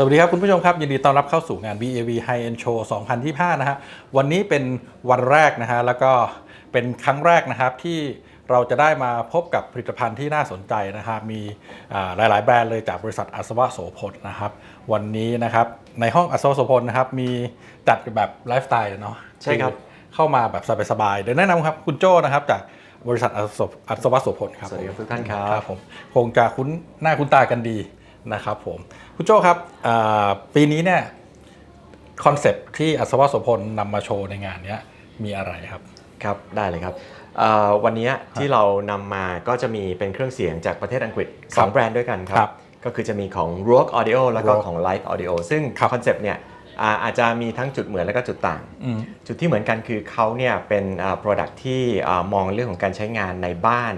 สวัสดีครับคุณผู้ชมครับ ยินดีต้อนรับเข้าสู่งาน BAV High End Show 2025 นะฮะวันนี้เป็นวันแรกนะฮะแล้วก็เป็นครั้งแรกนะครับที่เราจะได้มาพบกับผลิตภัณฑ์ที่น่าสนใจนะครับมีอ่าหลาย ๆ แบรนด์เลยจากบริษัทอัศวะโสพลนะครับ วันนี้นะครับในห้องอัศวะโสพลนะครับมีจัดแบบไลฟ์สไตล์เนาะใช่ครับเข้ามาแบบสบายๆเดี๋ยวแนะนำครับคุณโจ้นะครับจากบริษัทอัศวอัศวะโสพลครับสวัสดีครับผมทุกท่านครับครับผมคงจะคุ้นหน้าคุ้นตากันดี นะครับผมคุณโจ้ครับอ่าปีนี้เนี่ยคอนเซ็ปต์ที่อัศวะโสพลนำมาโชว์ในงานเนี้ยมีอะไรครับครับได้เลยครับเอ่อวันนี้ที่เรานำมาก็จะมีเป็นเครื่องเสียงจากประเทศอังกฤษครับ2แบรนด์ด้วยกันคครัรับบก็คือจะมีของ Rogue Audio แล้วก็ Rogue ของ Light Audio ซึ่งครับคอนเซปต์เนี่ยอ่าอาจจะมีทั้งจุดเหมือนและก็จุดต่างอืมจุดที่เหมือนกันคือเขาเนี่ยเป็นอ่า product ที่อ่ามองเรื่องของการใช้งานในบ้าน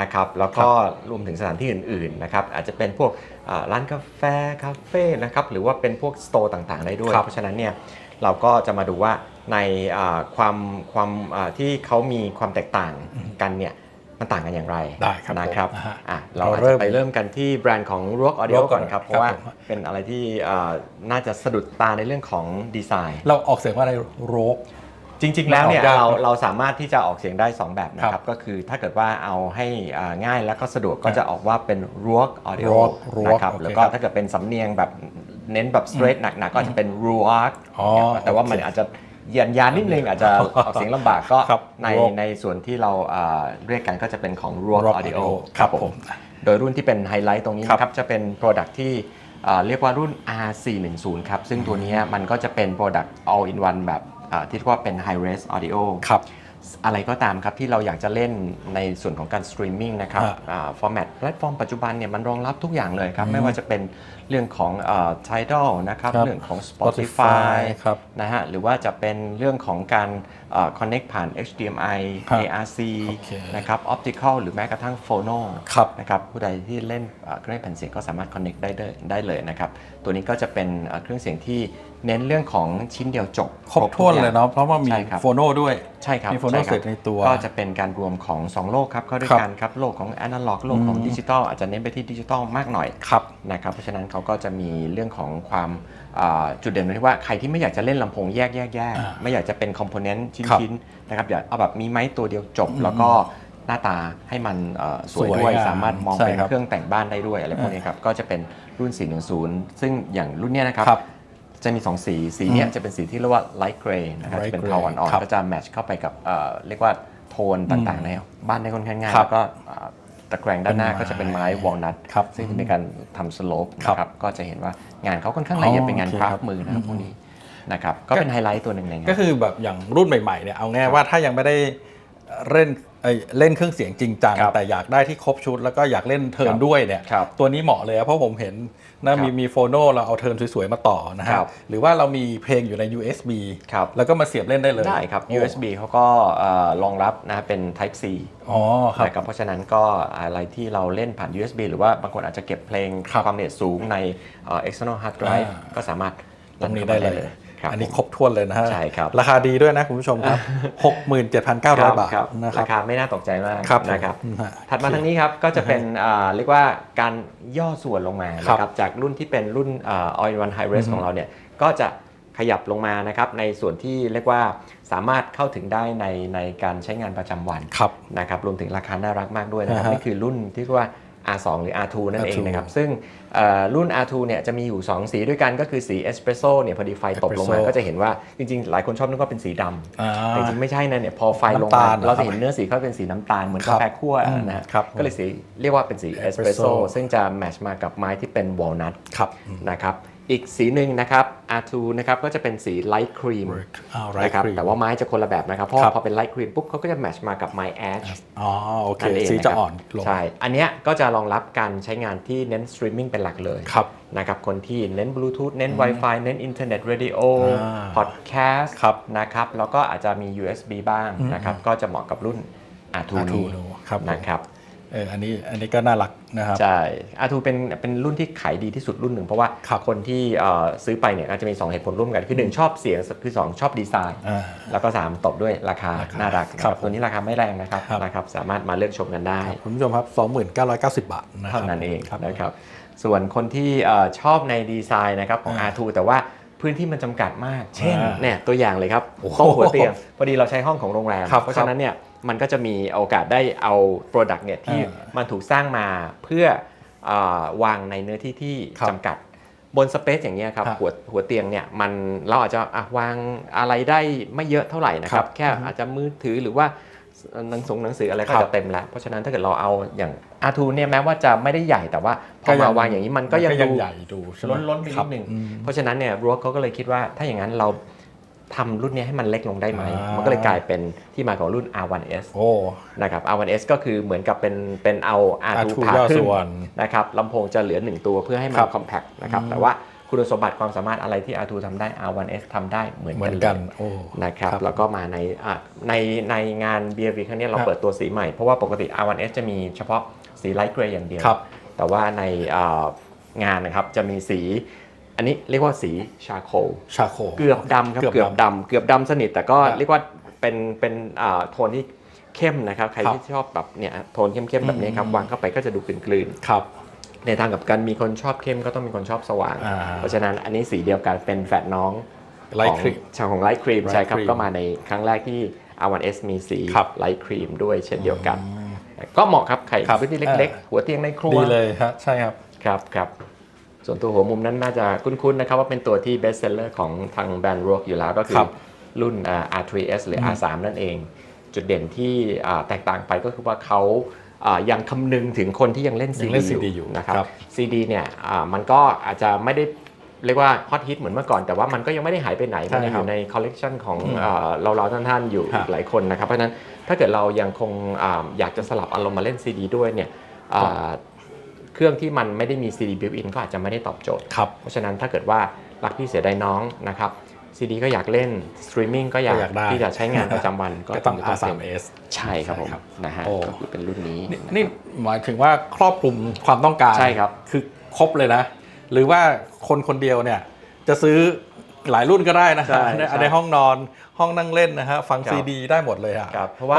นะครับแล้วก็รวมถึงสถานที่อื่นๆนะครับอาจจะเป็นพวกอ่า ร้านกาแฟคาเฟ่นะครับหรือว่าเป็นพวกสโตร์ต่างๆ ได้ด้วย ครับ เพราะฉะนั้นเนี่ยเราก็จะมาดูว่าในอ่าความความอ่าที่เขามีความแตกต่างกันเนี่ยมันต่างกันอย่างไรได้ครับนะครับผมนะฮะอะเราเราอาจเริ่จะมไปเริ่มกันที่แบรนด์ของ Rogue Audio Rogue ก่อนครับ เพราะว่าครับผม เป็นอะไรที่อ่าน่าจะสะดุดตาในเรื่องของดีไซน์ เราออกเสียงว่าอะไรโรก จริงๆ แล้วเนี่ยมันออกยากเราไหมเราสามารถที่จะออกเสียงได้ 2 แบบนะคครัรับบก็คือถ้าเกิดว่าเอาให้อ่าง่ายแล้วก็สะดวกก็จะออกว่าเป็น Rogue Audio Rogue Rogue นะครับโอเคแล้วก็ครับถ้าเกิดเป็นสำเนียงแบบเน้นแบบ straight หนักๆ ก็อาจจะเป็น Rogue อ๋อแต่ว่ามันโอเคอาจจะเยียนยานนิดนึงอาจจะออกเสียงลำบากก็ครับใน Rogue ในส่วนที่เราอ่าเรียกกันก็จะเป็นของ Rogue Rogue Audio Audio ครับผมโดยรุ่นที่เป็นไฮไลท์ตรงนี้ครับนะครับจะเป็น Product ที่อ่าเรียกว่ารุ่น R410 ครับซึ่งตัวเนี้ยมันก็จะเป็น Product all in one แบบ อ่าที่เรียกว่าเป็น High Res Audio ครับ อะไรก็ตามครับที่เราอยากจะเล่นในส่วนของการสตรีมมิ่งนะครับอ่าฟอร์แมตแพลตฟอร์มปัจจุบันเนี่ยมันรองรับทุกอย่างเลยครับ ไม่ว่าจะเป็นเรื่องของอ่า Tidal นะครับ ครับเรื่องของ Spotify Spotify ครับนะฮะหรือว่าจะเป็นเรื่องของการอ่า connect ผ่าน HDMI ครับ ARC โอเคนะครับ Optical หรือแม้กระทั่ง Phono ครับ นะครับผู้ใดที่เล่นอ่าเครื่องเล่นแผ่นเสียงก็สามารถ connect ได้เลยได้เลยนะครับ ตัวนี้ก็จะเป็นอ่าเครื่องเสียงที่เน้นเรื่องของชิ้นเดียวจบครบถ้วนเลยเนาะเพราะว่ามีใช่ครับโฟโนด้วยใช่ครับมี phono ช่ครับ set ในตัว ก็จะเป็นการรวมของ 2 โลกครับเข้าด้วยครับกันครับโลกของแอนะล็อกโลกของดิจิตอลอาจจะเน้นไปที่ดิจิตอลมากหน่อยครับนะครับเพราะฉะนั้นเขาก็จะมีเรื่องของความอ่าจุดเด่นตรงที่ว่าใครที่ไม่อยากจะเล่นลำโพงแยกแยกแยกอ่าไม่อยากจะเป็นคอมโพเนนต์ชิ้นครับชิ้นนะครับอยากเอาแบบมีไม้ตัวเดียวจบแล้วก็หน้าตาให้มันเอ่อสวยสวยด้วยงามสามารถมองใช่เป็นครับเครื่องแต่งบ้านได้ด้วยอะไรพวกนี้ครับก็จะเป็น รุ่น 410 ซึ่งอย่างรุ่นเนี้ยนะครับ ครับจะมี 2 สี สีเนี้ยจะเป็นสีที่เรียกว่า light gray นะครับ Light จะเป็น gray เทาอ่อนครับๆ ก็จะแมทช์เข้าไปกับเอ่อเรียกว่าโทนต่างๆในบ้านได้ค่อนข้างง่าย ครับแล้วก็อ่าตะแกรงด้านหน้าเป็นไม้ก็จะเป็นไม้วอลนัทครับซึ่งจะมีการทำสโลปครับนะครับ ก็จะเห็นว่างานเขาค่อนข้างละเอียดอ๋อเป็นงานโอเคคราครัฟบมือนะครับพวกนี้นะครับ ก็เป็นไฮไลท์ตัวหนึ่งในงาน ก็คือแบบอย่างรุ่นใหม่ๆเนี่ยเอาง่ายว่าถ้ายังไม่ได้ เล่นเอ้ยเล่นเครื่องเสียงจริงจังครับแต่อยากได้ที่ครบชุด แล้วก็อยากเล่นเทิร์นครับด้วยเนี่ยครับตัวนี้เหมาะเลยอะเพราะผมเห็นนะครับมีมีโฟโนเราเอาเทิร์นสวยๆมาต่อนะฮะครับหรือว่าเรามีเพลงอยู่ใน USB ครับแล้วก็มาเสียบเล่นได้เลยได้ครับโอ้ USB เขาก็เอ่อรองรับนะเป็น Type C อ๋อครับนะครับเพราะฉะนั้นก็อะไรที่เราเล่นผ่าน USB หรือว่าบางคนอาจจะเก็บเพลงครับความละเอียดสูงในเอ่อ external hard drive อ่าก็สามารถตรงนี้ได้เลยครับ อันนี้ผมครบถ้วนเลยนะฮะใช่ครับราคาดีด้วยนะคุณผู้ชมครับ67,900 บาทครับนะครัราบคาไม่น่าตกใจมากครับนะครับผมฮะถัดมาทางนี้ครับก็จะเป็นอ่าเรียกว่าการย่อส่วนลงมาครับนะครับจากรุ่นที่เป็นรุ่นอ่า all in one high res ของเราเนี่ยก็จะขยับลงมานะครับในส่วนที่เรียกว่าสามารถเข้าถึงได้ในในการใช้งานประจำวันครับนะครับรวมถึงราคาน่ารักมากด้วยนะครับอ่าฮะนี่คือรุ่นที่เรียกว่า R2 หรือ R2 นั่นเอง R2 นะครับ ซึ่งเอ่อรุ่น R2 เนี่ยจะมีอยู่ 2 สีด้วยกันก็คือสีเอสเปรสโซ่เนี่ยพอดีไฟตกลงมา Espresso ก็จะเห็นว่าจริงๆ หลายคนชอบนึกว่าเป็นสีดำอ่าแต่จริงๆไม่ใช่นะเนี่ยพอไฟลงน้ำมาตาลเหรอเราจะเห็นเนื้อสีเขาเป็นสีน้ำตาลเหมือนครักาบแฟคั่วอืมนะฮะครับก็เลยสีเรียกว่าเป็นสีเอสเปรสโซ่ Espresso ซึ่งจะแมทช์มากับไม้ที่เป็นวอลนัทครับนะครับ อีกสีหนึ่งนะครับ R2 นะครับก็จะเป็นสีไลท์ครีมอ้าวไรนะครับครีมแต่ว่าไม้จะคนละแบบนะครับ เพราะครัว่าบพอเป็นไลท์ครีมปุ๊บเขาก็จะแมทช์มากับไม้แอชอ๋อโอเคนั่นเองสีนจะครับอ่อนลงใช่ อันเนี้ยก็จะรองรับการใช้งานที่เน้นสตรีมมิ่งเป็นหลักเลยครับนะครับคนที่เน้นบลูทูธเน้น Wi-Fi เน้นอินเทอร์เน็ตเรดิโออ่าพอดแคสต์ครับนะครับแล้วก็อาจจะมี USB บ้างนะครับก็จะเหมาะกับรุ่น R2 R2 นี้ครับผมนะครับ เอออันนี้อันนี้ก็น่ารักนะครับ ใช่ R2 เป็นเป็นรุ่นที่ขายดีที่สุดรุ่นหนึ่งเพราะว่าครับคนที่เอ่อซื้อไปเนี่ยอาจจะมี 2 เหตุผลร่วมกัน คือ 1 ชอบเสียงคือ 2 ชอบดีไซน์อ่าแล้วก็ 3 ตบด้วยราคาราคาน่ารักนะคครัรับบตัวนี้ราคาไม่แรงนะครับครับนะครับสามารถมาเลือกชมกันได้ คุณผู้ชมครับ 2990 บาทนะครับเท่านั้นเองครับนะครับส่วนคนที่เอ่อชอบในดีไซน์นะครับของอ่า R2 แต่ว่าพื้นที่มันจำกัดมาก เช่นอ่าเนี่ยตัวอย่างเลยครับโอ้โหโต๊ะหัวเตียงพอดีเราใช้ห้องของโรงแรมครับเพราะฉะนั้นเนี่ย มันก็จะมีโอกาสได้เอา Product เนี่ยที่อ่ามันถูกสร้างมาเพื่อเออวางในเนื้อที่ที่ครับจำกัดบนสเปซอย่างเงี้ยครับครับหัวหัวเตียงเนี่ยมันเราอาจจะอะวางอะไรได้ไม่เยอะเท่าไหร่นะคครัรับบแค่อาจจะมือถือหรือว่าหนังสงหนังสืออะไรก็ครับจะเต็มแล้ว เพราะฉะนั้นถ้าเกิดเราเอาอย่าง R2 เนี่ยแม้ว่าจะไม่ได้ใหญ่แต่ว่าพก็อยัมางวางอย่างนี้มันก็ยังดูใหญ่ดูใช่ไหมล้นๆไปครันิบดนึงอืมเพราะฉะนั้นเนี่ยรัวเขาก็เลยคิดว่าถ้าอย่างนั้นเรา ทำรุ่นเนี้ยให้มันเล็กลงได้ไหม อ่ามั มันก็เลยกลายเป็นที่มาของรุ่น R1S โอ้ นะครับ R1S ก็คือเหมือนกับเป็นเป็นเอา R2 R2 ผ่าย่อขึ้นส่วนนะครับลำโพงจะเหลือ 1 ตัวเพื่อให้มัครันบ compact นะครับอืมแต่ว่าคุณสมบัติความสามารถอะไรที่ R2 ทำได้ R1S ทำได้เหมือนเหมืกัอนนเลกันยโอ้ นะครับครับ แล้วก็มาในอะในในงาน BRV ครั้งเนี้ยเราครับ เปิดตัวสีใหม่ เพราะว่าปกติ R1S จะมีเฉพาะสีไลท์เกรย์อย่างเดียว ครับ แต่ว่าในอ่างานนะครับจะมีสี อันนี้เรียกว่าสีชาโคลชาโคเกือบดำครับเกืเกืออบบดำดำเกือบดำสนิทแต่ก็ครับเรียกว่าเป็นเป็นอ่าโทนที่เข้มนะครับใครครับที่ชอบแบบเนี่ยโทนเข้มๆแบบนี้ครับอืมวางเข้าไปก็จะดูกลืนครับๆในทางกับกันมีคนชอบเข้มก็ต้องมีคนชอบสว่างอ่าเพราะฉะนั้นอันนี้สีเดียวกันเป็นแฝดน้องไลขท์องครีมชาวของไลท์ครีม Light ใช่ครับ Cream ก็มาในครั้งแรกที่ R1S มีสีครับไลท์ครีมด้วยเช่นเดียวกัน ก็เหมาะครับใครครับพื้นที่เล็กอ่าๆหัวเตียงในครัวดีเลยฮะใช่ครับครับครับ ส่วนตัวหัวมุมนั้นน่าจะคุ้นๆนะครับว่าเป็นตัวที่ best seller ของทางแบรนด์ Rock อยู่แล้วก็คืครัอบรุ่นอ่า R3S หรือ R3 นั่นเอง จุดเด่นที่อ่าแตกต่างไปก็คือว่าเขาอ่ายังคำนึงถึงคนที่ยังเล่นยังเล่น CD CD ออยู่ยู่นะครับครับ CD เนี่ยอ่ามันก็อาจจะไม่ได้เรียกว่าฮอตฮิตเหมือนเมื่อก่อนแต่ว่ามันก็ยังไม่ได้หายไปไหนใช่มันยังอครับยู่ในคอลเลกชันของอืมอ่าเราๆท่านๆ อยู่ครับอีกหลายคนนะครับ เพราะฉะนั้นถ้าเกิดเรายังคงอาอยากจะสลับอารมณ์มาเล่น CD ด้วยเนี่ยอ่า เครื่องที่มันไม่ได้มี CD built in ก็อาจจะไม่ได้ตอบโจทย์ ครับเพราะฉะนั้นถ้าเกิดว่ารักพี่เสียดายน้องนะครับซีดีก็อยากเล่นสตรีมมิ่งก็อยากก็อยากได้ ที่จะใช้งานประจำวันก็ก็ต้องจะเป็น R3S ใช่ครับผมใช่ครับนะฮะโอ้ ก็คือเป็นรุ่นนี้นี่นี่หมายถึงว่าครอบคลุมความต้องการ ใช่ครับ คือครบเลยนะ หรือว่าคนคนเดียวเนี่ย จะซื้อหลายรุ่นก็ได้นะฮะใช่ในใช่ในห้องนอนห้องนั่งเล่นนะฮะฟังครับ ซีดีได้หมดเลยอะครับเพราะว่า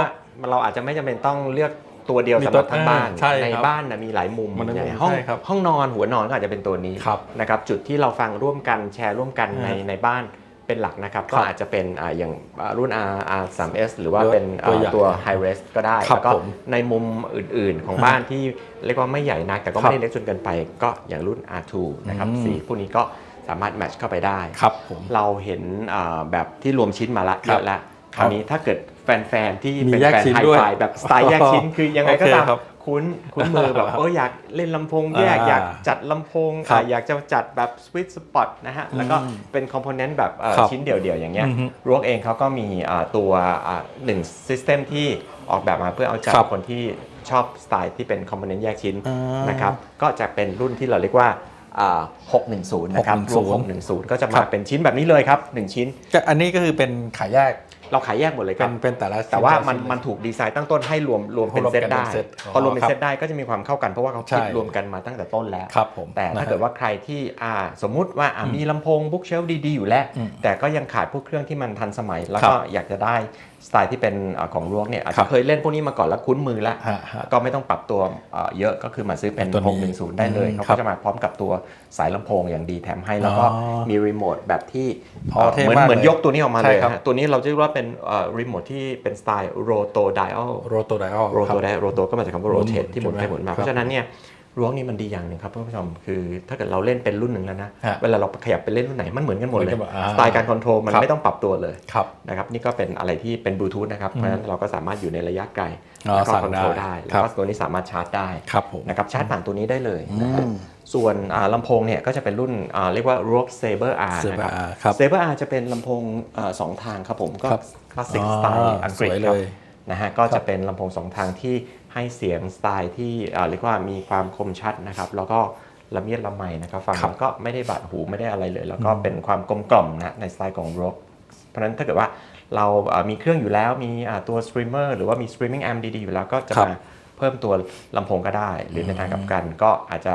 เราอาจจะไม่จำเป็นต้องเลือก ตัวเดียวมีสำหรับทั้งบ้านตัวใช่ครับบ้านนะมีหลายมุมมันมีใหญ่มุมห้องใช่ครับห้องนอนหัวนอนก็อาจจะเป็นตัวนี้ครับนะครับจุดที่เราฟังร่วมกันแชร์ร่วมกันในอ่าในบ้านเป็นหลักนะครับคก็รับอาจจะเป็นอ่าอย่างอ่ารุ่น R R 3 S หรือว่าหรือว่าเป็นอ่าตัวใหญ่ตัว High Res ก็ได้ครับแล้วก็ผมในมุมอื่นๆของบ้านที่เรียกว่าไม่ใหญ่นักแต่ก็ครัไม่บได้เล็กจนเกินไปก็อย่างรุ่น R2 นะครับอืมสีพวกนี้ก็สามารถแมทช์เข้าไปได้ครับผมเราเห็นอ่าแบบที่รวมชิ้นมาละครัเยบอะละคราวนี้ถ้าเกิด แฟนๆที่มีเป็นแยกแฟนชิ้นไฮด้วยไฟแบบสไตล์แยกชิ้นคือยังไงก็โอเคตามครับคุ้นคุ้นมือแบบเอออยากเล่นลำโพงแยกอ่าอยากจัดลำโพงครับอ่าอยากจะจัดแบบสวิตช์สปอตนะฮะแล้วก็อืมเป็นคอมโพเนนต์แบบเอ่อครับชิ้นเดี่ยวๆอย่างเงี้ยอือฮึรวกเองเขาก็มีอ่าตัวอ่าหนึ่งซิสเต็มที่ออกแบบมาเพื่อเอาใจครับคนที่ชอบสไตล์ที่เป็นคอมโพเนนต์แยกชิ้นอ่านนะครับก็จะเป็นรุ่นที่เราเรียกว่าอ่า610 นะครับรวม610 610ก็จะครัมาบเป็นชิ้นแบบนี้เลยครับ 1 ชิ้นก็อันนี้ก็คือเป็นขายแยก เราขายแยกหมดเลยคเป็รับนเป็นแต่ละแต่ว่ามันชิ้มันถูกดีไซน์ตั้งต้นให้รวมรวมเป็นรวมเซตกันได้เป็นเซตอ๋อพอรวมเป็นครับเซตได้ก็จะมีความเข้ากันเพราะว่าเขาคิดใช่รวมกันมาตั้งแต่ต้นแล้วครับผมแต่ถ้านะฮะเกิดว่าใครที่อ่าสมมุติว่าอ่ามีลำโพงบุ๊กเชลดีๆอยู่แล้วอืมแต่ก็ยังขาดพวกเครื่องที่มันทันสมัยแล้วครัก็บอยากจะได้ สไตล์ที่เป็นอ่าของรวกเนี่ยอาจครัจะบเคยเล่นพวกนี้มาก่อนแล้วคุ้นมือแล้วฮะฮะก็ไม่ต้องปรับตัวเอ่อเยอะก็คือมาซื้อเป็นตัวนี้610 ได้เลยอืมเขาครัก็บจะมาพร้อมกับตัวสายลำโพงอย่างดีแถมให้แล้วก็อ๋อมีรีโมทแบบที่อ๋อเอ่อเท่เหมือนมากเหมือนเลยยกตัวนี้ออกมาเลยใช่ครับฮะตัวนี้เราจะเรียกว่าเป็นรีโมทที่เป็นสไตล์โรโตไดอัลโรโตไดอัลโรโตไดโรโตก็มาจากคำว่าโรเทตหมุนที่หมุนไปหมุนมาครับเพราะฉะนั้นเนี่ย รั้วนี่มันดีอย่างหนึ่งครับท่านผู้ชมคือถ้าเกิดเราเล่นเป็นรุ่นหนึ่งแล้วนะ ฮะเวลาเราขยับไปเล่นรุ่นไหนมันเหมือนกันหมดเลย เหมือนกันหมดอ่าสไตล์การคอนโทรลมันครับ ไม่ต้องปรับตัวเลยครับ นะครับนี่ก็เป็นอะไรที่เป็นบลูทูธนะครับ เพราะฉะนั้นเราก็สามารถอยู่ในระยะไกลอ๋อแล้วก็สั่งคอนโทรลได้ได้ครัแล้วบ ก็ตัวนี้สามารถชาร์จได้ครับผม นะครับชาร์จผ่านตัวนี้ได้เลยนะฮะอืม ส่วนอ่าลำโพงเนี่ยก็จะเป็นรุ่นอ่าเรียกว่า r o g Saber R นะ Saber ครับ R ครับ Saber R จะเป็นลำโพงอ่าสองทางครับผมก็ครับคลาสสิกอ๋อสไตล์อังกฤษสวยครับเลยนะฮะก็จะเป็นลำโพงสองทางที่ ให้เสียงสไตล์ที่อ่าเรียกว่ามีความคมชัดนะครับแล้วก็ละเมียดละไมนะครับฟังครับแล้วก็ไม่ได้บาดหูไม่ได้อะไรเลย แล้วก็เป็นความกลมกล่อมนะในสไตล์ของ rock เพราะฉะนั้นถ้าเกิดว่าเราอ่ามีเครื่องอยู่แล้วมีอ่าตัวสตรีมเมอร์หรือว่ามี streaming amp ดีๆอยู่แล้วก็จะครับมาเพิ่มตัวลำโพงก็ได้ หรือในทางกลับกันก็อาจจะ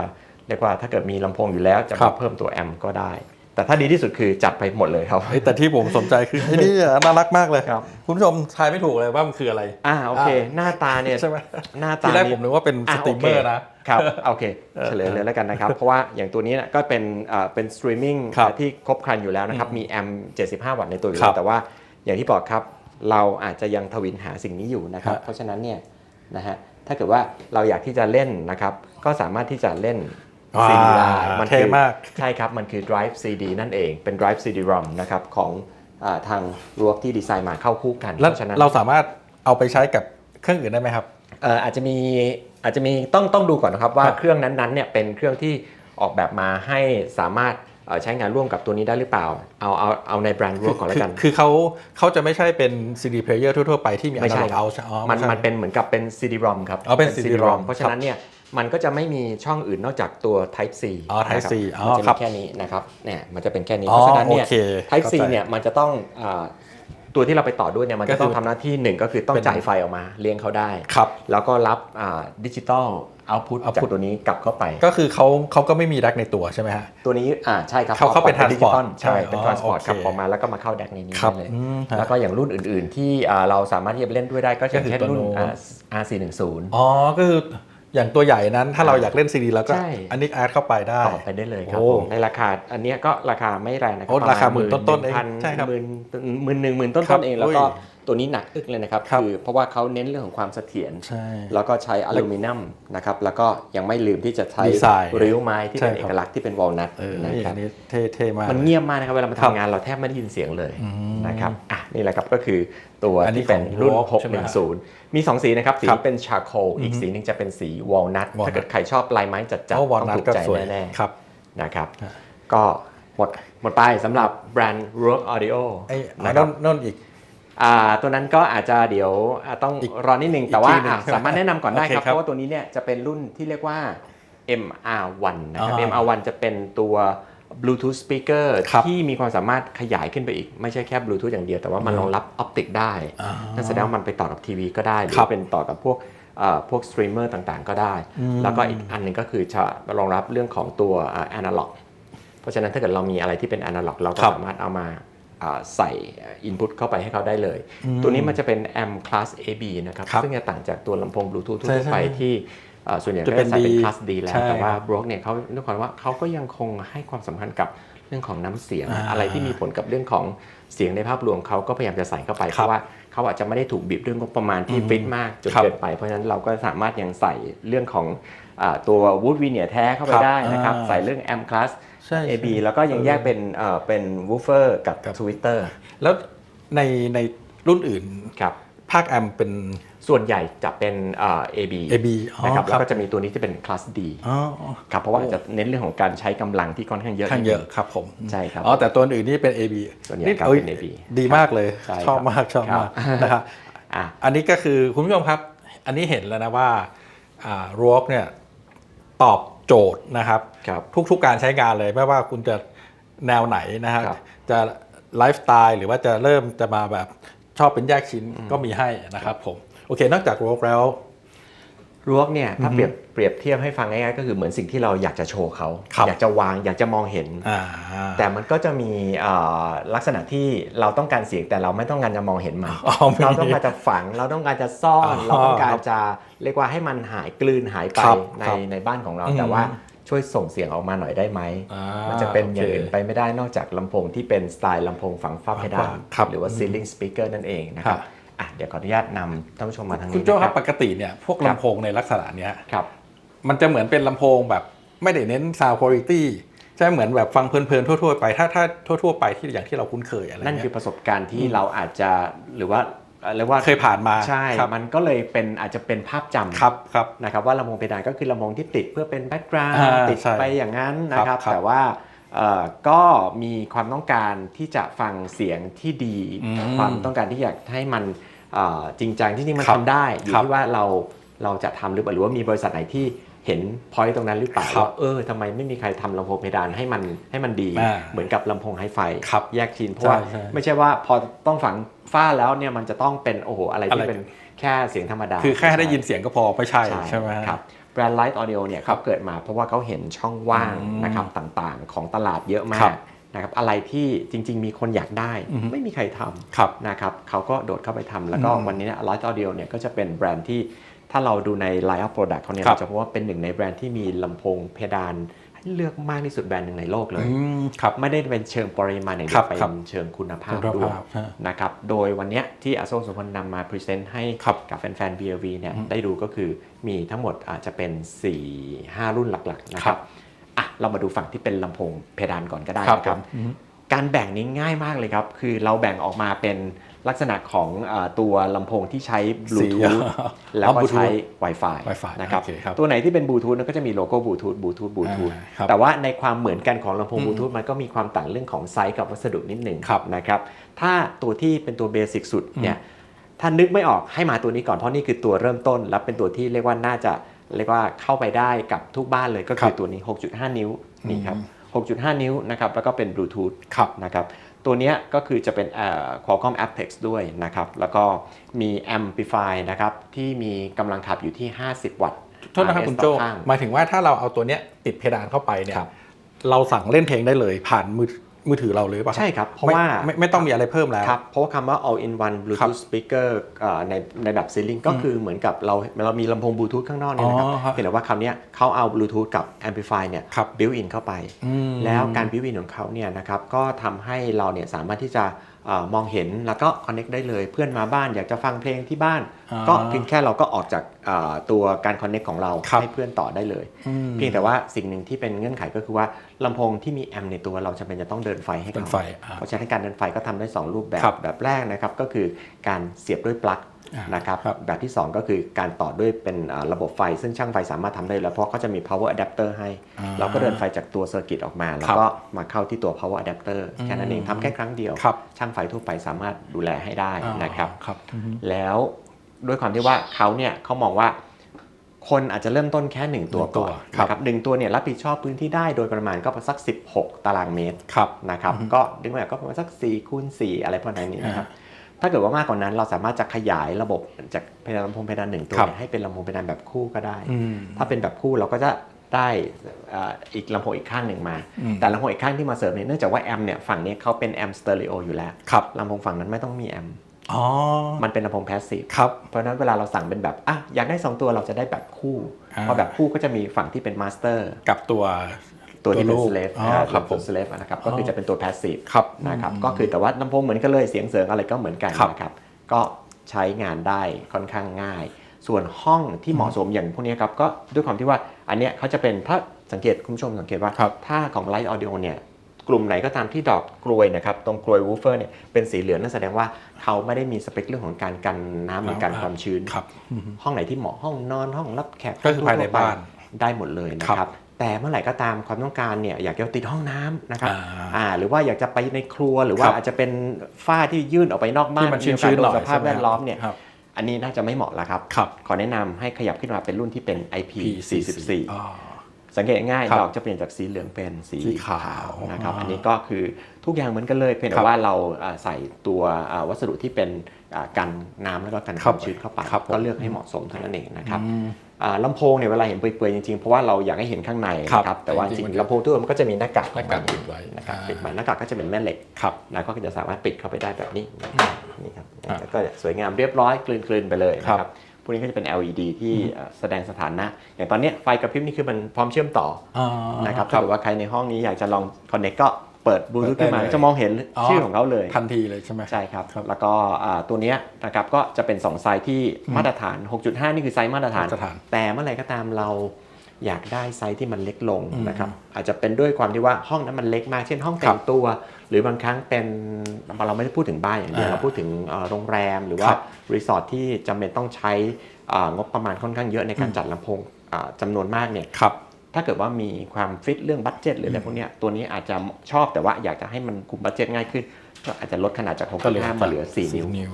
เรียกว่าถ้าเกิดมีลำโพงอยู่แล้วจะครัมาบเพิ่มตัวแอมป์ก็ได้ แต่ถ้าดีที่สุดคือจัดไปหมดเลยครับ เฮ้ยแต่ที่ผมสนใจคือไอ้นี่อะน่ารักมากเลยครับ คุณผู้ชมทายไม่ถูกเลยว่ามันคืออะไร อ่าโอเค หน้าตาเนี่ยใช่ไหมหน้าตาทีแรกนี่ผมนึกว่าเป็นสอะตรีมเมอร์โคนะครับโอเคเออเฉลยเลยแล้วกันนะครับ เพราะว่าอย่างตัวนี้เนะก็เป็นอ่าเป็นสตรีมมิ่งครับที่ครบครันอยู่แล้วนะครับ มีแอมป์75 วัตต์ในตัวอยู่ครัแล้บวแต่ว่าอย่างที่บอกครับ เราอาจจะยังทวินหาสิ่งนี้อยู่นะครับฮะเพราะฉะนั้นเนี่ยนะฮะถ้าเกิดว่าเราอยากที่จะเล่นนะครับ ก็สามารถที่จะเล่นอ่า CD ได้มัเท่คือมากใช่ครับ มันคือ drive CD นั่นเองเป็น drive CD-ROM นะครับของอาทางรวกที่ดีไซน์มาเข้าคู่กันแล้วเพราะฉะนั้นเราสามารถเอาไปใช้กับเครื่องอื่นได้ไหมครับเอ่ออาจจะมีอาจจะมีต้องต้องดูก่อนนะครับว่าครับเครื่องนั้นๆเนี่ยเป็นเครื่องที่ออกแบบมาให้สามารถเอ่อ ใช้งานร่วมกับตัวนี้ได้หรือเปล่า เอาเอาเอาในแบรนด์รวมก่อนแล้วกันคือคือเขาเขาจะไม่ใช่เป็น CD player ทั่ว ๆ ไปที่มีไม่ใช่ analog out อ๋อมันไใช่มันเป็นเหมือนกับเป็น CD-ROM ครับอ๋อเป็น CD-ROM เพราะฉะนั้นเนี่ยมันก็จะไม่มีช่องอื่นนอกจากตัว Type C อ๋อ Type นะครับ C อ๋อมันจะครัมีบแค่นี้นะครับเนี่ยมันจะเป็นแค่นี้อ๋อเพราะฉะนั้นเนี่ยโอเค Type C เข้าใจเนี่ยมันจะต้องอ่า ตัวที่เราไปต่อด้วยเนี่ยมันก็จะคือต้องทำหน้าที่หนึ่งก็คือต้องเป็นจ่ายไฟออกมาเลี้ยงเขาได้ครับแล้วก็รับดิจิตอลเอาพุต output จากตัวนี้กลับเข้าไป ก็คือเขาเขาก็ไม่มีแร็กในตัวใช่ไหมฮะตัวนี้อ่าใช่ครับเขาเข้าเป็นดิจิตอล transport ใช่เป็นอ๋อทรานสปอร์ตโอเคครับออกมาแล้วก็มาเข้าแดกในนี้ครับได้เลยอืมฮะแล้วก็อย่างรุ่นอื่น ๆ ที่อ่าเราสามารถที่จะไปเล่นด้วยได้ก็อย่างเช่นก็คือตัวรุ่นโน้ตอ่า R410 อ๋อก็คือ อย่างตัวใหญ่นั้นถ้าเราอยากเล่นซีดีแล้วก็ใช่ อันนี้แอดเข้าไปได้ ต่อไปได้เลยครับโอ้ผมในราคาอันเนี้ยก็ราคาไม่แรงนะครัโอ้ประราคาหมื่นต้นๆเองพันใช่ครับหมื่นหมื่นหนึ่งหมื่นต้นครัต้บนเอง แล้วก็อุ้ย ตัวนี้หนักอึกเลยนะครับครับคือเพราะว่าเขาเน้นเรื่องของความเสถียรใช่แล้วก็ใช้อลูมิเนียมนะครับแล้วก็ยังไม่ลืมที่จะใช้ดีไซน์ริ้วไม้ที่เป็นใช่เอครับกลักษณ์ที่เป็นวอลนัทเออนะนี่ครัอับนนี้เท่เท่มากมันเงียบมากนะครับเวลามาครับทำงานเราแทบไม่ได้ยินเสียงเลยอืมนะครับอะนี่แหละครับก็คือตัวอันนี้ที่เป็นรุ่นของ Rogue ใช่ไหมฮะ610 มี 2 สีนะครับ สีครับเป็นชาโคลอีกสีหนึงจะเป็นสีวอลนัท walnut ถ้าเกิดใครชอบลายไม้จัดๆเพราะวอลต้องนัทถูกก็ใจสวยแน่ครับๆนะครับฮะก็หมดหมดไปสำหรับแบรนด์ Rogue Audio ไอ้นะคนั่รับนนั่นอีกอ่า ตัวนั้นก็อาจจะเดี๋ยวอะต้องอีกรอนิดนึง แต่ว่าอีกทีหนึ่งอะสามารถแนะนำก่อนได้โอเคครับครับ เพราะว่าตัวนี้เนี่ยจะเป็นรุ่นที่เรียกว่า MR1 นะครับอ่า MR1 จะเป็นตัว Bluetooth speaker ครับที่มีความสามารถขยายขึ้นไปอีก ไม่ใช่แค่ Bluetooth อย่างเดียว แต่ว่ามันรองรับออปติกได้อ่านั่นแสดงว่ามันไปต่อกับทีวีก็ได้ หรืครัอบเป็นต่อกับพวกเอ่อพวกสตรีมเมอร์ต่างๆ ก็ได้อืมแล้วก็อีกอันหนึงก็คือจะรองรับเรื่องของตัวแอนะล็อกเพราะฉะนั้นถ้าเกิดเรามีอะไรที่เป็น analog เราก็ครับสามารถเอามา อ่าใส่ input เข้าไปให้เขาได้เลยอืมตัวนี้มันจะเป็น amp class AB นะครับครับ ซึ่งจะต่างจากตัวลำโพง Bluetooth ใช่ทั่วๆไปใช่ที่อ่าส่วนใหญ่จะก็เป็นจะใส่เป็น D class D แล้ใช่วแต่ว่าครับ Brock เนี่ยเขาเรื่องของว่าเขาก็ยังคงให้ความสำคัญกับเรื่องของน้ำเสียงอ่าอะไรที่มีผลกับเรื่องของเสียงในภาพรวมเขาก็พยายามจะใส่เข้าไปคเพรับราะว่าเขาอาจจะไม่ได้ถูกบีบด้วยงบประมาณที่อืมฟิตมากจนครับเกินไป เพราะฉะนั้นเราก็สามารถยังใส่เรื่องของอ่าตัว Wood Veneer แท้เข้าไปครับได้นะครับอ่าใส่เรื่อง amp class ใช่ AB แล้วก็ยังแยกเป็นเอ่อเป็นวูฟเฟอร์กับครับ ทวิตเตอร์แล้วในในรุ่นอื่น ครับ ภาคแอมเป็น ส่วนใหญ่จะเป็นเอ่อ AB AB อ๋อนะครับคแล้รับวก็จะมีตัวนี้ที่เป็นคลาส D อ๋อครับเพราะว่าจะเน้นเรื่องของการใช้กำลังที่ค่อนข้างเยอะ ข้างเยอะนิดนึครับผมใช่ครับอ๋อแต่ตัวอื่นนี่เป็น AB ส่วนใหญ่ครับอ้ยเป็น AB ดีมากเลย ใช่ครับชอบมากชอบมากครับ นะครับ อะ อันนี้ก็คือคุณผู้ชมครับ อันนี้เห็นแล้วนะว่าอ่า r o เนี่ยตอบ โจทย์นะครับครับ ทุกๆการใช้งานเลยไม่ว่าคุณจะแนวไหนนะฮะครับจะไลฟ์สไตล์หรือว่าจะเริ่มจะมาแบบชอบเป็นแยกชิ้นก็มีให้นะครับผม โอเคนอกจาก r o แล้ว รวกเนี่ยถ้าเปรียบเปรียบเทียบให้ฟังง่ายๆก็คือเหมือนสิ่งที่เราอยากจะโชว์เขาครับอยากจะวางอยากจะมองเห็นอ่าแต่มันก็จะมีเอ่อลักษณะที่เราต้องการเสียงแต่เราไม่ต้องการจะมองเห็นมันอ๋อมีเราต้องการจะฝังเราต้องการจะซ่อนอ๋อเราต้องการจะเรียกว่าให้มันหายกลืนหายไปครับในครับในบ้านของเราอืมแต่ว่าช่วยส่งเสียงออกมาหน่อยได้ไหมอ่ามันจะเป็นอย่างโอเคอื่นไปไม่ได้นอกจากลำโพงที่เป็นสไตล์ลำโพงฝังฝ้าเพดานครับหรือว่า ceiling speaker นั่นเองนะคครัรับบ อะเดี๋ยวขออนุญาตนำท่านผู้ชมมาทางคุณนี้โจ้นะคครัรับบปกติเนี่ยพวกครับลำโพงในลักษณะเนี้ยครับมันจะเหมือนเป็นลำโพงแบบไม่ได้เน้น sound quality ใช่เหมือนแบบฟังเพลินๆทั่วๆไปถ้าถ้าทั่วๆไปที่อย่างที่เราคุ้นเคยอะไรนั่นเงี้คือยประสบการณ์ที่เราอาจจะหรือว่าเอ่อเรียกว่าเคยผ่านมาใช่ครับมันก็เลยเป็นอาจจะเป็นภาพจำครับครับนะครับว่าลำโพงเพดานก็คือลำโพงที่ติดเพื่อเป็นแบ็กกราวอ่าด์ติดใช่ไปอย่างนั้นนะครับครับแต่ว่าเอ่อ ก็มีความต้องการที่จะฟังเสียงที่ดีอืมความต้องการที่อยากให้มันเอ่อจริงจังที่จริงมันครับทำได้อยู่ครับที่ว่าเราเราจะทำหรือเปล่าหรือว่ามีบริษัทไหนที่ เห็นพอยต์ตรงนั้นหรือเปล่าครับว่าเออทำไมไม่มีใครทำลำโพงเพดานให้มันให้มันดีอ่าเหมือนกับลำโพงไฮไฟครับแยกชิ้นเพราะว่าใช่ใช่ไม่ใช่ว่าพอต้องฝังฝ้าแล้วเนี่ยมันจะต้องเป็นโอ้โหอะไรอะไรที่เป็นแค่เสียงธรรมดา คือแค่ได้ยินเสียงก็พอไม่ใช่ใช่ไหมฮะครับแบรนด์ Light Audio เนี่ยเขาเกิดมาเพราะว่าเขาเห็นช่องว่างอืมนะครับต่างๆ ของตลาดเยอะมาครักบนะครับอะไรที่จริง ๆ มีคนอยากได้อือฮึไม่มีใครทำครับนะครับเขาก็โดดเข้าไปทำแล้วก็อืมวันนี้ไลท์ออเดียเนี่ยก็จะเป็นแบรนด์ที่ ถ้าเราดูใน Line of Product เขาเนี่ยครับเราจะพบว่าเป็นหนึ่งในแบรนด์ที่มีลำโพงเพดานให้เลือกมากที่สุดแบรนด์หนึ่งในโลกเลยอืมครับไม่ได้เป็นเชิงปริมาณอย่างเดีครัยวบเป็ครับนเชิงคุณภาคุพณด้วยภาพฮะนะครับ โดยวันเนี้ยที่อาโซสมพลนำมาพรีเซนต์ให้ครับกับแฟนๆ BLV เนี่ยได้ดูก็คือมีทั้งหมดอาจจะเป็น 4-5 รุ่นหลักๆนะคครัรับบอะเรามาดูฝั่งที่เป็นลำโพงเพดานก่อนก็ได้ครับนะครับผมอืมการแบ่งนี้ง่ายมากเลยครับ คือเราแบ่งออกมาเป็น ลักษณะของอาตัวลำโพงที่ใช้บลูสีทูธอะแล้วก็อ๋อใช้ Bluetooth Wi-Fi Wi-Fi นะครับโอเคครับตัวไหนที่เป็นบลูทูธก็จะมีโลโก้บลูทูธบลูทูธบลูทูธอ่าครับแต่ว่าในความเหมือนกันของลำโพงอืมบลูทูธมันก็มีความต่างเรื่องของไซส์กับวัสดุนิดหนึ่งครับนะครับถ้าตัวที่เป็นตัวเบสิกสุดเนี่ยถ้านึกไม่ออกให้มาตัวนี้ก่อนเพราะนี่คือตัวเริ่มต้น และเป็นตัวที่เรียกว่าน่าจะเรียกว่าเข้าไปได้กับทุกบ้านเลยก็คือตัวนี้ 6.5 นิ้วนี่ครับ6.5 นิ้วนะครับแล้วก็เป็นบลูทูธครับนะครับ ตัวเนี้ยก็คือจะเป็นเอ่อ Qualcomm Aptex ด้วยนะครับ แล้วก็มี Amplify นะครับ ที่มีกำลังขับอยู่ที่ 50 วัตต์โทษนะครับ RS คุณโจต่อข้างหมายถึงว่าถ้าเราเอาตัวเนี้ยติดเพดานเข้าไปเนี่ยครับเราสั่งเล่นเพลงได้เลยผ่านมือ มือถือเราเลยป่ะใช่ครับ เพราะไม่ว่าไม่ไม่ต้องมีอะไรเพิ่มแล้วครับเพราะว่าคำว่า all in one ครับ Bluetooth speaker เอ่อในในแบบ ceiling ก็คือเหมือนกับเราเรามีลำโพงบลูทูธข้างนอกเนี่ยนะครับอ๋อครับเพียงแต่ว่าคำเนี้ยเขาเอาบลูทูธกับ amplify เนี่ยครับ built in เข้าไปอืมแล้วการ built in ของเขาเนี่ยนะครับก็ทำให้เราเนี่ยสามารถที่จะเอ่อ มองเห็นแล้วก็ connect ได้เลย เพื่อนมาบ้านอยากจะฟังเพลงที่บ้านอ่าก็เพียงแค่เราก็ออกจากเอ่อตัวการ connect ของเราครับให้เพื่อนต่อได้เลยอืมเพียงแต่ว่าสิ่งหนึ่งที่เป็นเงื่อนไขก็คือว่าลำโพงที่มีแอมป์ในตัวเราจำเป็นจะต้องเดินไฟให้เป็เขานไฟอ่าเพราะฉะนั้นการเดินไฟก็ทำได้ 2 รูปแบบครับแบบแรกนะครับก็คือการเสียบด้วยปลั๊กอ่า นะครับครับแบบที่ 2 ก็คือการต่อด้วยเป็นอ่าระบบไฟ ซึ่งช่างไฟสามารถทำได้แล้วเพราะเขาจะมี power adapter ให้อ่าเราก็เดินไฟจากตัวเซอร์กิตออกมา แล้วก็มาเข้าที่ตัว power adapter แค่นั้นเองทำแค่ครั้งเดียวครับช่างไฟทั่วไปสามารถดูแลให้ได้อ่านะครับครับอืมแล้วด้วยความที่ว่าเขาเนี่ยเขามองว่าคนอาจจะเริ่มต้นแค่ 1 ตัวก่อนหนึ่งตัวครับนะครับหนึ่งตัวเนี่ยรับผิดชอบพื้นที่ได้โดยประมาณก็ประมาณสัก 16 ตารางเมตรครับนะครับก็ดึงมาก็ประมาณสัก4คูณ4อะไรประมาณนี้นะครับ ถ้าเกิดว่ามากกว่านั้นเราสามารถจะขยายระบบจากเพดานลำโพงเพดานหนึ่งตัวครับเนี่ยให้เป็นลำโพงเพดานแบบคู่ก็ได้อืมถ้าเป็นแบบคู่เราก็จะได้เอ่ออีกลำโพงอีกข้างหนึ่งมา อืมแต่ลำโพงอีกข้างที่มาเสริมเนี่ยเนื่องจากว่าแอมป์เนี่ยฝั่งเนี้เขาเป็นแอมป์สเตอริโออยู่แล้วครับ ลำโพงฝั่งนั้นไม่ต้องมีแอมป์อ๋อมันเป็นลำโพงแพสซีฟ ครับ เพราะฉะนั้นเวลาเราสั่งเป็นแบบอะอยากได้ 2 ตัวเราจะได้แบบคู่ อ่า เพราะแบบคู่ก็จะมีฝั่งที่เป็นมาสเตอร์ กับตัว ตัวที่เป็นลูกสเลฟอ๋อครับผมสเลฟนะครับก็คือจะเป็นตัวแพสซีฟครับนะครับก็คือแต่ว่าลำโพงเหมือนกันเลยเสียงเสริงอะไรก็เหมือนกันครับนะครับก็ใช้งานได้ค่อนข้างง่าย ส่วนห้องที่เหมาะสมอย่างพวกนี้ครับก็ด้วยความที่ว่าอันเนี้ยเขาจะเป็นถ้าสังเกตคุณผู้ชมสังเกตว่าครับถ้าของไลท์ออ i ดิโอเนี่ยกลุ่มไหนก็ตามที่ดอกกลวยนะครับตรงกลวยวูฟเฟอร์เนี่ยเป็นสีเหลืองนั่นแสดงว่าเขาไม่ได้มีสเปคเรื่องของการกันน้ำหรือกันความชื้นครับอืมห้องไหนที่เหมาะห้องนอนห้องรับแขกก็คือภายในบ้านได้หมดเลยนะคครัรับบ แต่เมื่อไหร่ก็ตามความต้องการเนี่ยอยากจะติดห้องน้ำนะครับอ่าอ่าหรือว่าอยากจะไปในครัวหรือว่าครับอาจจะเป็นฝ้าที่ยื่นออกไปนอกบ้านที่มันชื้นๆหน่อยมีโกาสโดสภาพใช่ไหมแวดล้อมเนี่ยครับอันนี้น่าจะไม่เหมาะแล้วครับครับขอแนะนำให้ขยับขึ้นมาเป็นรุ่นที่เป็น IP44 อ๋อสังเกตง่ายครับดอกจะเปลี่ยนจากสีเหลืองเป็นสีสีขาวนะครับอ่าอันนี้ก็คือทุกอย่างเหมือนกันเลย เพียงครัแต่บว่าเราอ่าใส่ตัวอ่าวัสดุที่เป็นอ่ากันน้ำแล้วก็กันคครัวาบมชื้นเข้าไปครับผมก็เลือกให้เหมาะสมเท่านั้นเองนะครับอืมอ่า ลำโพงเนี่ยเวลาเห็นเปื่อยๆจริงๆ เพราะว่าเราอยากให้เห็นข้างในครับนะครับแต่ว่าจจริริงงๆๆลำโพงทุกมันก็จะมีหน้ากากหน้ากากปิดไว้นะครับอ่าปิดไว้หน้ากากก็จะเป็นแม่เหล็กครับแล้วก็จะสามารถปิดเข้าไปได้แบบนี้นี่ครับอ่าแล้วก็สวยงามเรียบร้อยกลืนๆไปเลยนะคครัรับบพวกนี้ก็จะเป็น LED ที่เอ่อแสดงสถานะ อย่างตอนเนี้ยไฟกระพริบนี่คือมันพร้อมเชื่อมต่ออ่านะครับคถ้ารับเกิดว่าใครในห้องนี้อยากจะลอง connect ก็ เปิดบลูทูธเปิดได้ขึ้นมาเลยจะมองเห็นอ๋อชื่อของเขาเลยทันทีเลยใช่ไหมใช่ครับครับแล้วก็อ่าตัวเนี้ยนะครับก็จะเป็น 2 ไซส์ที่มาตรฐาน 6.5 นี่คือไซส์มาตรฐานมาตรฐานแต่เมื่อไหร่ก็ตามเราอยากได้ไซส์ที่มันเล็กลงอืมนะครับอาจจะเป็นด้วยความที่ว่าห้องนั้นมันเล็กมากเช่นห้องแต่ครังบตัว หรือบางครั้งเป็นเราไม่ได้พูดถึงบ้านอย่างเดียวอ่าเราพูดถึงเอ่อโรงแรมหรือว่าครับรีสอร์ทที่จำเป็นต้องใช้อ่างบประมาณค่อนข้างเยอะในการจัดลำโพงอ่าจำนวนมากเนี่ยครับ ถ้าเกิดว่ามีความฟิตเรื่องบัตเจ็ตหรืออะไรพวกเนี้ยตัวนี้อาจจะชอบแต่ว่าอยากจะให้มันคุมบัตเจ็ตง่ายขึ้น ก็อาจจะลดขนาดจากก็เหลือ6.5มาเหลือ4นิ้วนิ้ว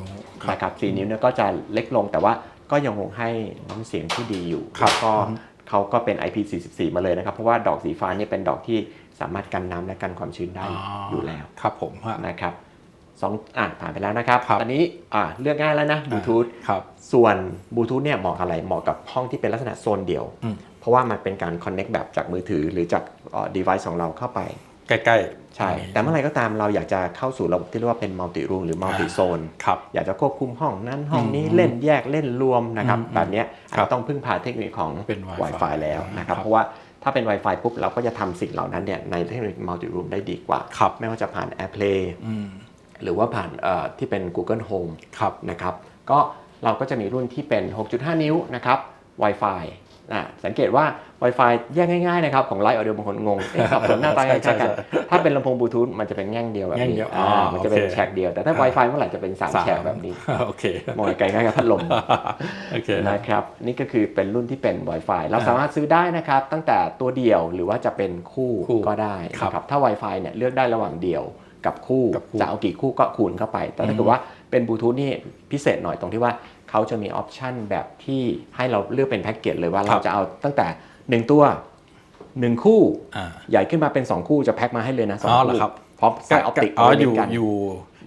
นะครับ4นิ้วเนี่ยก็จะเล็กลงแต่ว่าก็ยังคงให้น้ำเสียงที่ดีอยู่ครับแล้วก็เขาก็เป็น IP44 มาเลยนะครับ เพราะว่าดอกสีฟ้าเนี่ยเป็นดอกที่สามารถกันน้ำและกันความชื้นได้อยู่แล้วครับผมฮะนะครับสองอะผ่านไปแล้วนะครับครับตอนนี้อะเลือกง่ายแล้วนะบลูทูธครับส่วนบลูทูธเนี่ยเหมาะกับอะไรเหมาะกับห้องที่เป็นลักษณะโซนเดียวอืม เพราะว่ามันเป็นการ connect แบบจากมือถือหรือจากเอ่อ device ของเราเข้าไป ใกล้ๆ ใช่ แต่เมื่อไหรก็ตามเราอยากจะเข้าสู่ระบบที่เรียกว่าเป็นมัลติรูมหรือมัลติโซนครับอยากจะควบคุมห้องนั้นห้องนี้อืมเล่นแยกเล่นรวมนะครับอืมแบบเนี้ยอาจครับจะต้องพึ่งพาเทคโนโลยีของเป็น Wi-Fi Wi-Fi แล้วนะครับครับเพราะว่าถ้าเป็น Wi-Fi ปุ๊บเราก็จะทำสิ่งเหล่านั้นเนี่ยในเทคโนโลยีมัลติรูมได้ดีกว่าครับไม่ว่าจะผ่าน AirPlay อืมหรือว่าผ่านเอ่อที่เป็น Google Home ครับนะครับ ก็เราก็จะมีรุ่นที่เป็น 6.5 นิ้วนะครับ Wi-Fi อะ สังเกตว่า Wi-Fi แยกง่ายๆนะครับของไลท์ออเดียบางคนงงเอ๊ะสับสนหน้าตาคใช่ล้ายๆกันใช่ถ้าเป็นลำโพงบลูทูธมันจะเป็นแง่งเดียวแบบแง่งนี้เดียวอ่าอ๋อมันจะเป็นโอเคแฉกเดียว แต่ถ้า Wi-Fi เมื่อไหร่จะเป็น3แฉกแบบนี้โอเคมองไกลๆคล้ายกับพัดลมโอเคนะครับนี่ก็คือเป็นรุ่นที่เป็น Wi-Fi เราสามารถซื้อได้นะครับตั้งแต่ตัวเดียวหรือว่าจะเป็นคู่คู่ก็ได้ครับนะครับถ้า Wi-Fi เนี่ยเลือกได้ระหว่างเดียวกับคู่กับคู่จะเอากี่คู่ก็คูณเข้าไป แต่ถ้าเกิดว่าเป็นบลูทูธนี่พิเศษหน่อยตรงที่ว่า เขาจะมีออปชันแบบที่ให้เราเลือกเป็นแพ็กเกจเลยว่าครัเราบจะเอาตั้งแต่ 1 ตัว 1 คู่อ่าใหญ่ขึ้นมาเป็น 2 คู่จะแพ็คมาให้เลยนะสองอ๋อเหรอคู่ครับพร้อมสายออปติกอ๋อเอาไว้อเล่ยู่นกันอยู่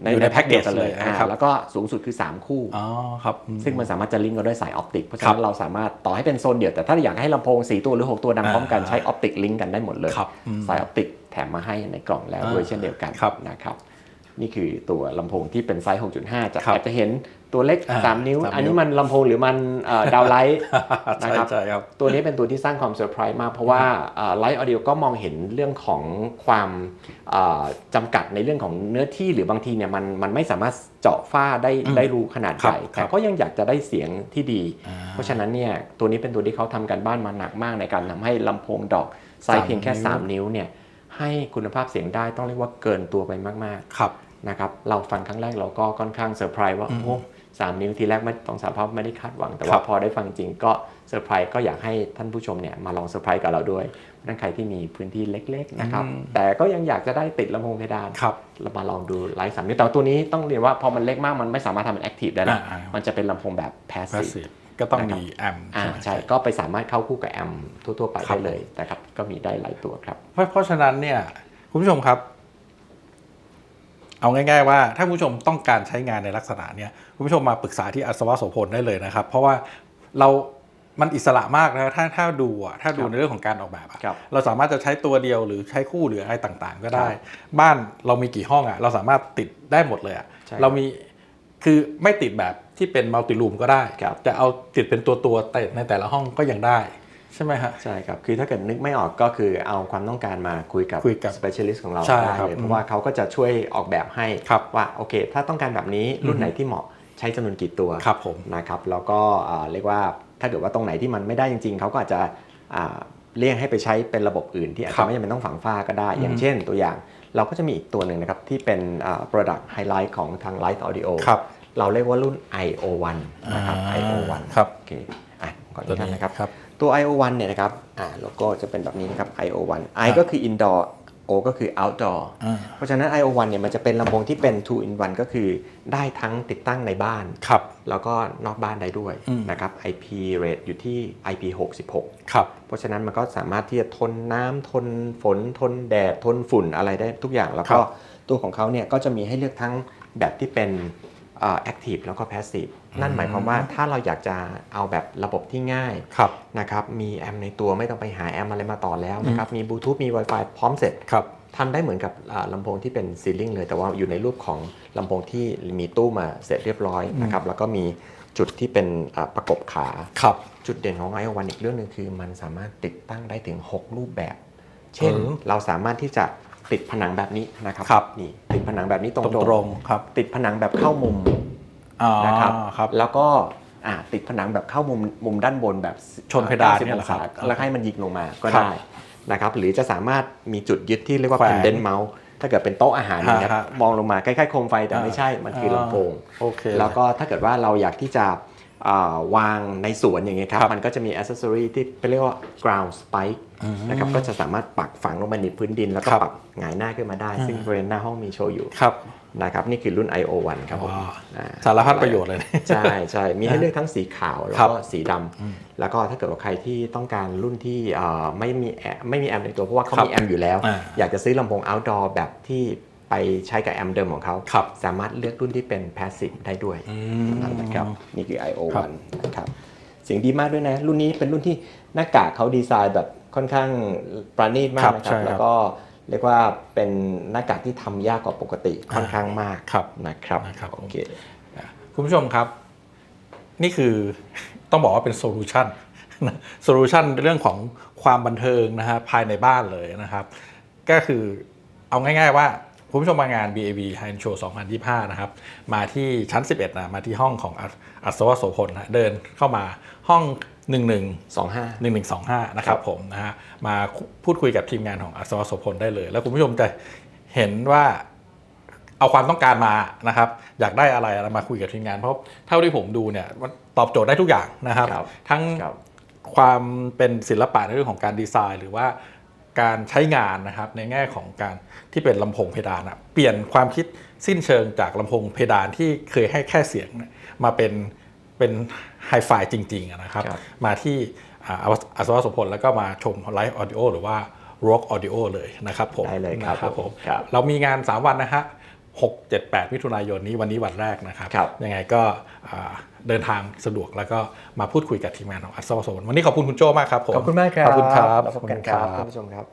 ในอยู่ในในแพ็แพ็กกเกเกจจเลยเลยอ่าครับแล้วก็สูงสุดคือ 3 คู่อ๋อครับอืมซึ่งมันสามารถจะลิงก์กันด้วยสายออปติกเพราะฉะครันั้บนเราสามารถต่อให้เป็นโซนเดียวแต่ถ้าอยากให้ลำโพง 4 ตัวหรือ 6 ตัวดังพร้อมกันอ่าใช้ออปติกลิงก์กันได้หมดเลยครับอืมสายออปติกแถมมาให้ในกล่องแล้วอ่าด้วยเช่นเดียวกันครับนะครับ นี่คือตัวลำโพงที่เป็นไซส์ 6.5 จะครับอาจจะเห็นตัวเล็กอ่า3นิ้วสามนิ้ว อันนี้มันลำโพงหรือมันดาวไลท์ใช่นะครับใช่ครับ ตัวนี้เป็นตัวที่สร้างความเซอร์ไพรส์มาก เพราะว่าไลท์ออ i o ก็มองเห็นเรื่องของความเอ่อจำกัดในเรื่องของเนื้อที่หรือบางทีเนี่ยมันมันไม่สามารถเจาะฝ้าได้อืมได้รูขนาดครัใหบญ่ครัแต่บก็ยังอยากจะได้เสียงที่ดีอ่าเพราะฉะนั้นเนี่ยตัวนี้เป็นตัวที่เขาทำกันบ้านมาหนักมากในการทำให้ลำโพงดอกไซสามส์เพียงแค่นิ้ว3นิ้วเนี่ยให้คุณภาพเสียงได้ต้องเรียกว่าเกินตัวไปมากครับๆ นะครับเราฟังครั้งแรกเราก็ค่อนข้างเซอร์ไพรส์ว่าอืมโอ้สามนิ้วทีแรกไม่ต้องสารภาพไม่ได้คาดหวัง แต่ครัว่าบพอได้ฟังจริงก็เซอร์ไพรส์ก็อยากให้ท่านผู้ชมเนี่ยมาลองเซอร์ไพรส์กับเราด้วยนั่นใครที่มีพื้นที่เล็กๆนะครับแต่ก็ยังอยากจะได้ติดลำโพงเพดานครับเรามาลองดูไลฟ์สามนิ้วแต่ว่าตัวนี้ต้องเรียนว่าพอมันเล็กมากมันไม่สามารถทำเป็นแอคทีฟได้นะอ่าๆมันจะเป็นลำโพงแบบแพสซีฟ passive ก็ต้องนะครับมีแอมอ่าใช่ไหมใช่ก็ไปสามารถเข้าคู่กับแอมป์ทั่วๆไปครัได้บเลยนะครับก็มีได้หลายตัวครับเพราะเพราะฉะนั้นเนี่ยคุณผู้ชมครับ เอาง่ายๆว่าถ้าคุณผู้ชมต้องการใช้งานในลักษณะเนี้ยคุณผู้ชมมาปรึกษาที่อัศวะโสพลได้เลยนะครับ เพราะว่าเรามันอิสระมากนะถ้าถ้าดูอะถ้าดูครับในเรื่องของการออกแบบอะครับเราสามารถจะใช้ตัวเดียวหรือใช้คู่หรืออะไรต่างๆ ก็ได้ครับบ้านเรามีกี่ห้องอะเราสามารถติดได้หมดเลยอะใช่เรามีคือไม่ติดแบบที่เป็นมัลติรูมก็ได้ครับจะเอาติดเป็นตัวตัวๆแต่ในแต่ละห้องก็ยังได้ ใช่ไหมฮะ ใช่ครับ คือถ้าเกิดนึกไม่ออกก็คือเอาความต้องการมาคุยกับ คุยกับ specialist ของเราใช่ได้ครับเลยเพราะว่าเขาก็จะช่วยออกแบบให้ครับ ว่าโอเค ถ้าต้องการแบบนี้รุ่นไหนที่เหมาะใช้จำนวนกี่ตัว ครับผม นะครับแล้วก็อ่าเรียกว่าถ้าเกิดว่าตรงไหนที่มันไม่ได้จริง ๆ เขาก็อาจจะอ่าเลี่ยงให้ไปใช้เป็นระบบอื่นที่อาจครัจะบไม่จำเป็นต้องฝังฝ้าก็ได้ อย่างอืมเช่นตัวอย่าง เราก็จะมีอีกตัวหนึ่งนะครับ ที่เป็นอ่า product highlight ของทาง Light Audio ครับ เราเรียกว่ารุ่น IO1 นะครับอ่า IO1 ครับโอเคอะก่อนตัวที่นี้ท่านนะครับ ครับ ตัว IO1 เนี่ยนะครับอ่าโลโก้จะเป็นแบบนี้นะครับ IO1 I ก็คือ indoor O ก็คือ outdoor อ่าเพราะฉะนั้น IO1 เนี่ยมันจะเป็นลำโพงที่เป็น two in one ก็คือได้ทั้งติดตั้งในบ้านครับแล้วก็นอกบ้านได้ด้วยอืมนะครับ IP rate อยู่ที่ IP 66ครับเพราะฉะนั้นมันก็สามารถที่จะทนน้ำทนฝนทนแดดทนฝุ่นอะไรได้ทุกอย่างแล้วก็ครับตัวของเขาเนี่ยก็จะมีให้เลือกทั้งแบบที่เป็น แอคทีฟแล้วก็แพสซีฟนั่นหมายความว่าถ้าเราอยากจะเอาแบบระบบที่ง่ายครับนะครับมีแอมในตัวไม่ต้องไปหาแอมอะไรมาต่อแล้วนะครับมีบลูทูธมี Wi-Fi พร้อมเสร็จครับทำได้เหมือนกับอ่าลำโพงที่เป็นซีลิงเลยแต่ว่าอยู่ในรูปของลำโพงที่มีตู้มาเสร็จเรียบร้อยนะครับแล้วก็มีจุดที่เป็นอ่าประกบขาครับจุดเด่นของ i o 1อีกเรื่องหนึ่งคือ มันสามารถติดตั้งได้ถึง 6 รูปแบบ เช่นเออเราสามารถที่จะ ติดผนังแบบนี้นะครับครับ นี่ติดผนังแบบนี้ตตรงๆรงๆครับติดผนังแบบเข้ามุมอ๋อนะครับครับ แล้วก็อ่าติดผนังแบบเข้ามุมมุมด้านบนแบบชนเพดาน90เนี่ยอเหรงอครัศาบแล้วให้มันยิงลงมาก็ครับได้นะครับหรือจะสามารถมีจุดยึดที่เรียกว่า แขวน pendant mount ถ้าเกิดเป็นโต๊ะอาหารอย่างเงี้ยฮะฮะมองลงมาใกล้ๆโคมไฟแต่ไม่ใช่มันคือลำโพง โอเคแล้วก็ถ้าเกิดว่าเราอยากที่จะอ่า วางในสวนอย่างเงี้ยครับครับมันก็จะมีอ c เซสซอรีที่เรียกว่า ground spike นะครับก็จะสามารถปักฝังลงไปในพื้นดิน แล้วก็ครับปักหงายหน้าขึ้นมาได้ ซึ่งบริเวณหน้าห้องมีโชว์อยู่ครับนะครับนี่คือรุ่น IO1 ครับผมว้าวอ่าสารพัดประโยชน์เลยนะใช่ใช่มีให้เลือกทั้งสีขาว แล้วครับก็สีดำแล้วก็ถ้าเกิดว่าใครที่ต้องการรุ่นที่เอ่อไม่มีแอมไม่มีแอมในตัวเพราะว่าเขาครับมีแอมอยู่แล้วอ่าอยากจะซื้อลำโพง outdoor แบบที่ ไปใช้กับแอมเดิมของเขาครับสามารถเลือกรุ่นที่เป็น passive ได้ด้วยมนั่นนะครับนี่คือครับ IO1 นะครับเสียงดีมากด้วยนะ รุ่นนี้เป็นรุ่นที่หน้ากากเขาดีไซน์แบบค่อนข้างประณีตมาครักบนะครับใช่ครับแล้วก็เรียกว่าเป็นหน้ากากที่ทำยากกว่าปกติค่อนข้างมากครับนะครับนะครับโอเคคุณผู้ชมครับ นี่คือต้องบอกว่าเป็นโซลูชันโซลูชันเรื่องของความบันเทิงนะฮะภายในบ้านเลยนะครับ ก็คือเอาง่าย ๆว่าคุณ ผู้ชมมางาน BAV High End Show 2025 นะครับ มาที่ชั้น 11 นะ มาที่ห้องของอัศอัศวโสพลนะ เดินเข้ามาห้อง 11 25 1125 นะครับผมนะฮะ มาพูดคุยกับทีมงานของอัศวโสพลได้เลย แล้วคุณผู้ชมจะเห็นว่าเอาความต้องการมานะครับ อยากได้อะไรอะไรมาคุยกับทีมงาน เพราะเท่าที่ผมดูเนี่ยมันตอบโจทย์ได้ทุกอย่างนะครับครับทั้งครับความเป็นศิลปะในเรื่องของการดีไซน์ หรือว่า การใช้งานนะครับในแง่ของการที่เป็นลำโพงเพดานอะเปลี่ยนความคิดสิ้นเชิงจากลำโพงเพดานที่เคยให้แค่เสียงเนี่ยมาเป็นเป็นไฮไฟจริงๆอะนะครับครับมาที่อ่าอัศวโสพลแล้วก็มาชมไลฟ์ออดิโอหรือว่า Rock Audio เลยนะครับผมได้เลยครับนะผมครับเรามีงาน 3 วันนะฮะ6 7 8 มิถุนายนนี้วันนี้วันแรกนะครับครับยังไงก็อ่า เดินทางสะดวกแล้วก็มาพูดคุยกับทีมงานของอัศวโสพลวันนี้ขอบคุณคุณโจมากครับผมขอบคุณมากครับขอบคุณครับแล้วพบกันครับท่านผู้ชมครับ